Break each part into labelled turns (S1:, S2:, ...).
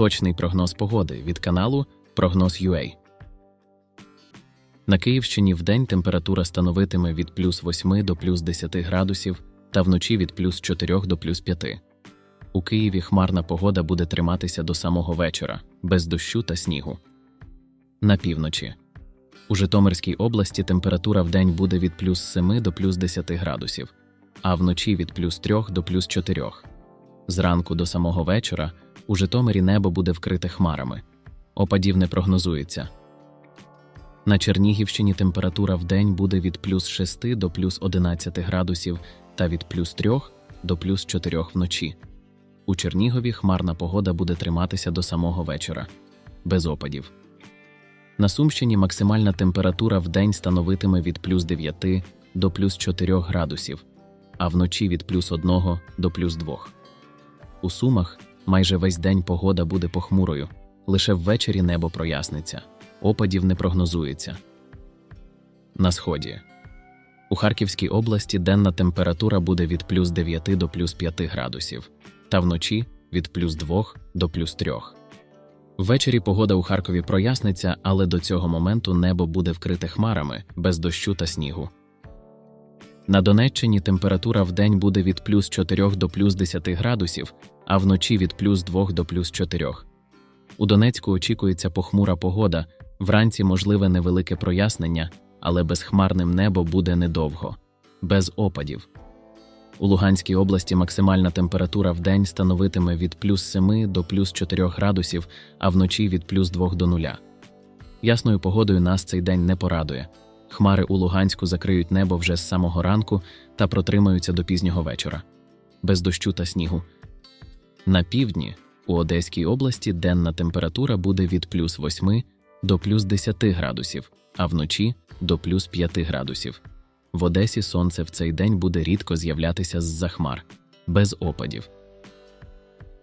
S1: Точний прогноз погоди від каналу Прогноз UA. На Київщині вдень температура становитиме від плюс 8 до плюс 10 градусів та вночі від плюс 4 до плюс 5. У Києві хмарна погода буде триматися до самого вечора, без дощу та снігу. На півночі. У Житомирській області температура вдень буде від плюс 7 до плюс 10 градусів, а вночі від плюс 3 до плюс 4. Зранку до самого вечора у Житомирі небо буде вкрите хмарами. Опадів не прогнозується. На Чернігівщині температура вдень буде від плюс 6 до плюс 11 градусів та від плюс 3 до плюс 4 вночі. У Чернігові хмарна погода буде триматися до самого вечора, без опадів. На Сумщині максимальна температура вдень становитиме від плюс 9 до плюс 4 градусів, а вночі від плюс 1 до плюс 2. У Сумах майже весь день погода буде похмурою, лише ввечері небо проясниться, опадів не прогнозується. На сході. У Харківській області денна температура буде від плюс 9 до плюс 5 градусів, та вночі від плюс 2 до плюс 3. Ввечері погода у Харкові проясниться, але до цього моменту небо буде вкрите хмарами без дощу та снігу. На Донеччині температура вдень буде від плюс 4 до плюс 10 градусів, а вночі від плюс 2 до плюс 4. У Донецьку очікується похмура погода, вранці можливе невелике прояснення, але безхмарним небо буде недовго, без опадів. У Луганській області максимальна температура в день становитиме від плюс 7 до плюс 4 градусів, а вночі від плюс 2 до 0. Ясною погодою нас цей день не порадує. Хмари у Луганську закриють небо вже з самого ранку та протримаються до пізнього вечора, без дощу та снігу. На півдні у Одеській області денна температура буде від плюс 8 до плюс 10 градусів, а вночі до плюс 5 градусів. В Одесі сонце в цей день буде рідко з'являтися з-за хмар, без опадів.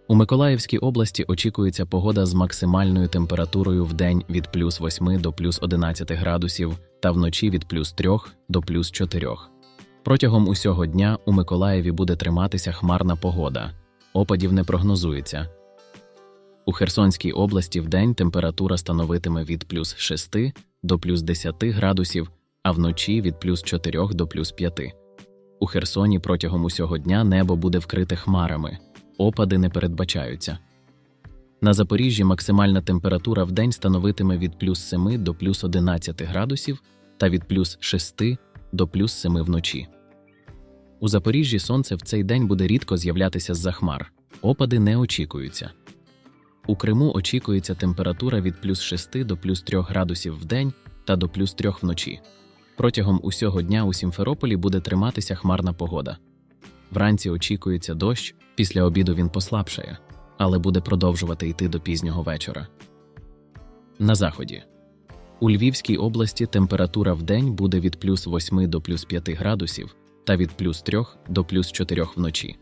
S1: У Миколаївській області очікується погода з максимальною температурою в день від плюс 8 до плюс 11 градусів та вночі від плюс 3 до плюс 4. Протягом усього дня у Миколаєві буде триматися хмарна погода. Опадів не прогнозується. У Херсонській області вдень температура становитиме від плюс 6 до плюс 10 градусів, а вночі від плюс 4 до плюс 5. У Херсоні протягом усього дня небо буде вкрите хмарами, опади не передбачаються. На Запоріжжі максимальна температура в день становитиме від плюс 7 до плюс 11 градусів та від плюс 6 до плюс 7 вночі. У Запоріжжі сонце в цей день буде рідко з'являтися з-за хмар, опади не очікуються. У Криму очікується температура від плюс 6 до плюс 3 градусів в день та до плюс 3 вночі. Протягом усього дня у Сімферополі буде триматися хмарна погода. Вранці очікується дощ, після обіду він послабшає, але буде продовжувати йти до пізнього вечора. На заході. У Львівській області температура в день буде від плюс 8 до плюс 5 градусів та від плюс 3 до плюс 4 вночі.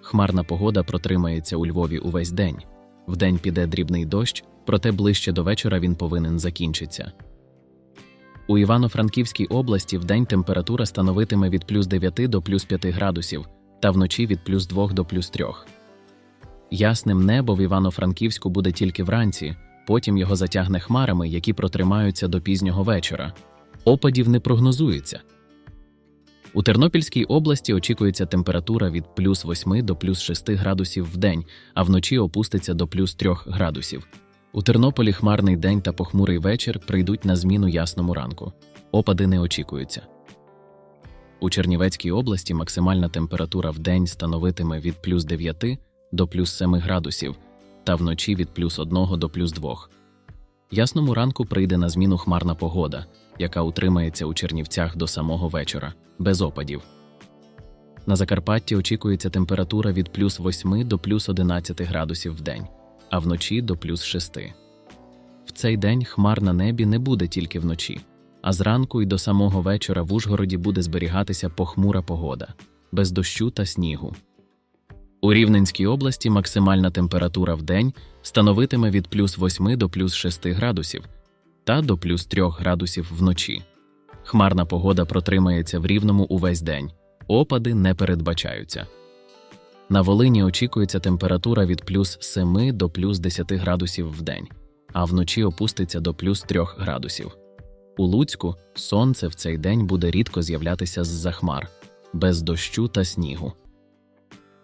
S1: Хмарна погода протримається у Львові увесь день. Вдень піде дрібний дощ, проте ближче до вечора він повинен закінчитися. У Івано-Франківській області вдень температура становитиме від плюс 9 до плюс 5 градусів та вночі від плюс 2 до плюс 3. Ясним небо в Івано-Франківську буде тільки вранці, потім його затягне хмарами, які протримаються до пізнього вечора. Опадів не прогнозується. У Тернопільській області очікується температура від плюс 8 до плюс 6 градусів в день, а вночі опуститься до плюс 3 градусів. У Тернополі хмарний день та похмурий вечір прийдуть на зміну ясному ранку. Опади не очікуються. У Чернівецькій області максимальна температура в день становитиме від плюс 9 до плюс 7 градусів та вночі від плюс 1 до плюс 2. Ясному ранку прийде на зміну хмарна погода, яка утримається у Чернівцях до самого вечора, без опадів. На Закарпатті очікується температура від плюс 8 до плюс 11 градусів в день, а вночі до плюс 6. В цей день хмар на небі не буде тільки вночі, а зранку і до самого вечора в Ужгороді буде зберігатися похмура погода, без дощу та снігу. У Рівненській області максимальна температура в день становитиме від плюс 8 до плюс 6 градусів та до плюс 3 градусів вночі. Хмарна погода протримається в рівному увесь день, опади не передбачаються. На Волині очікується температура від плюс 7 до плюс 10 градусів в день, а вночі опуститься до плюс 3 градусів. У Луцьку сонце в цей день буде рідко з'являтися з-за хмар, без дощу та снігу.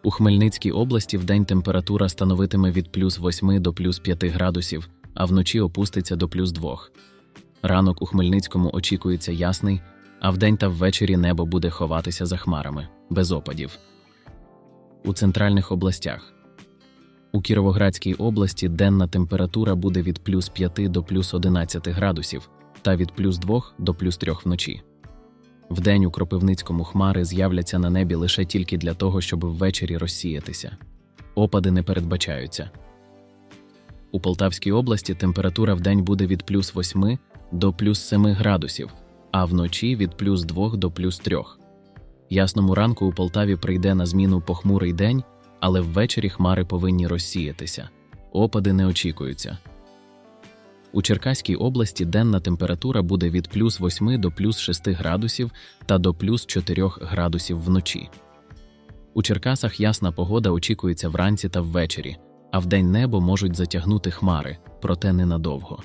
S1: У Хмельницькій області вдень температура становитиме від плюс 8 до плюс 5 градусів, а вночі опуститься до плюс 2. Ранок у Хмельницькому очікується ясний, а вдень та ввечері небо буде ховатися за хмарами, без опадів. У центральних областях. У Кіровоградській області денна температура буде від плюс 5 до плюс 11 градусів та від плюс 2 до плюс 3 вночі. Вдень у Кропивницькому хмари з'являться на небі лише тільки для того, щоб ввечері розсіятися. Опади не передбачаються. У Полтавській області температура вдень буде від плюс 8 до плюс 7 градусів, а вночі від плюс 2 до плюс 3. Ясному ранку у Полтаві прийде на зміну похмурий день, але ввечері хмари повинні розсіятися. Опади не очікуються. У Черкаській області денна температура буде від плюс 8 до плюс 6 градусів та до плюс 4 градусів вночі. У Черкасах ясна погода очікується вранці та ввечері, а вдень небо можуть затягнути хмари, проте ненадовго.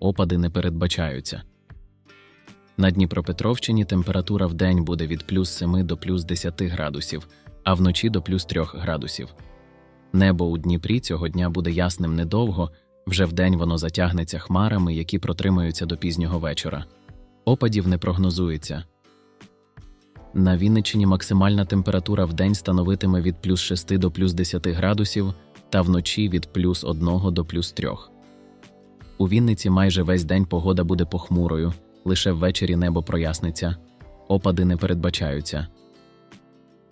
S1: Опади не передбачаються. На Дніпропетровщині температура вдень буде від плюс 7 до плюс 10 градусів, а вночі до плюс 3 градусів. Небо у Дніпрі цього дня буде ясним недовго, вже вдень воно затягнеться хмарами, які протримаються до пізнього вечора. Опадів не прогнозується. На Вінниччині максимальна температура вдень становитиме від плюс 6 до плюс 10 градусів та вночі від плюс 1 до плюс 3. У Вінниці майже весь день погода буде похмурою, лише ввечері небо проясниться, опади не передбачаються.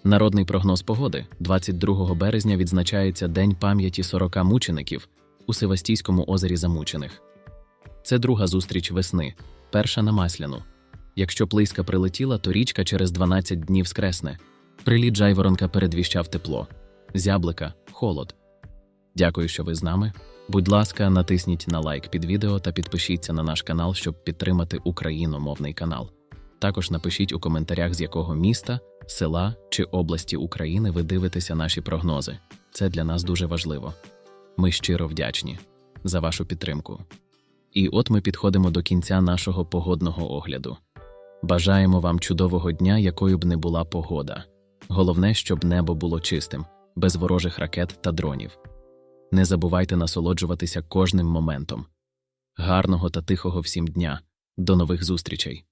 S1: Народний прогноз погоди 22 березня відзначається День пам'яті 40 мучеників у Севастійському озері Замучених. Це друга зустріч весни, перша на Масляну. Якщо плиска прилетіла, то річка через 12 днів скресне. Приліт жайворонка передвіщав тепло, зяблика, холод. Дякую, що ви з нами. Будь ласка, натисніть на лайк під відео та підпишіться на наш канал, щоб підтримати україномовний канал. Також напишіть у коментарях, з якого міста, села чи області України ви дивитеся наші прогнози. Це для нас дуже важливо. Ми щиро вдячні за вашу підтримку. І от ми підходимо до кінця нашого погодного огляду. Бажаємо вам чудового дня, якою б не була погода. Головне, щоб небо було чистим, без ворожих ракет та дронів. Не забувайте насолоджуватися кожним моментом. Гарного та тихого всім дня. До нових зустрічей!